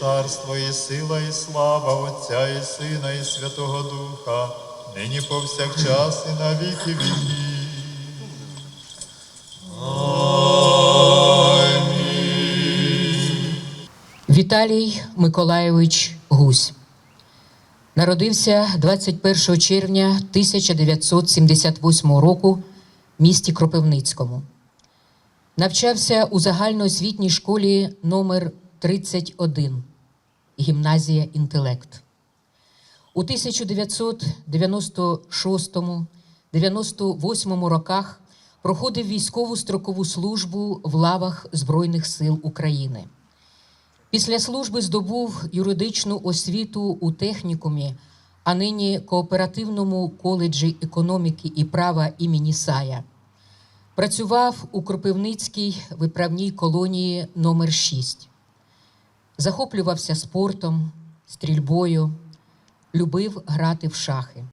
царство, і сила, і слава Отця і Сина, і Святого Духа, нині повсякчас і на віки віків. Віталій Миколайович Гусь народився 21 червня 1978 року в місті Кропивницькому. Навчався у загальноосвітній школі номер 31 гімназія інтелект. У 1996-98 роках проходив військову строкову службу в лавах Збройних сил України. Після служби здобув юридичну освіту у технікумі, а нині кооперативному коледжі економіки і права імені Сая. Працював у Кропивницькій виправній колонії номер 6 Захоплювався спортом, стрільбою, любив грати в шахи.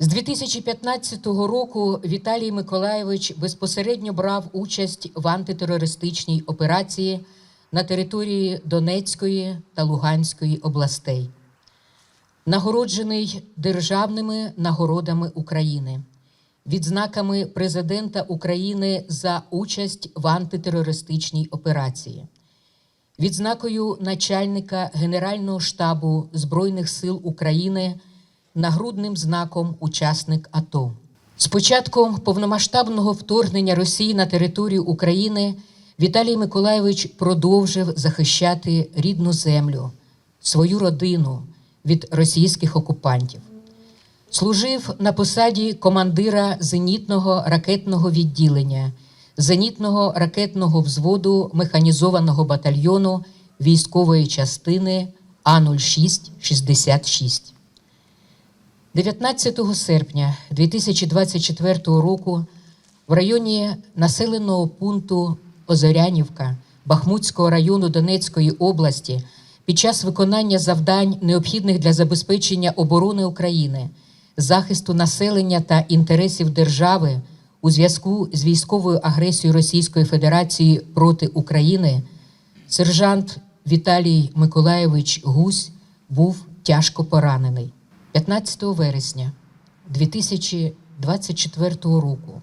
З 2015 року Віталій Миколайович безпосередньо брав участь в антитерористичній операції на території Донецької та Луганської областей, нагороджений державними нагородами України, відзнаками Президента України за участь в антитерористичній операції, відзнакою начальника Генерального штабу Збройних сил України нагрудним знаком учасник АТО. З початком повномасштабного вторгнення Росії на територію України Віталій Миколайович продовжив захищати рідну землю, свою родину від російських окупантів. Служив на посаді командира зенітного ракетного відділення, зенітного ракетного взводу механізованого батальйону військової частини А-06-66. 19 серпня 2024 року в районі населеного пункту Озорянівка Бахмутського району Донецької області під час виконання завдань, необхідних для забезпечення оборони України, захисту населення та інтересів держави у зв'язку з військовою агресією Російської Федерації проти України, сержант Віталій Миколайович Гусь був тяжко поранений. 15 вересня 2024 року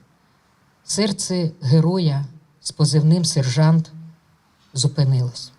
серце героя з позивним сержант зупинилось.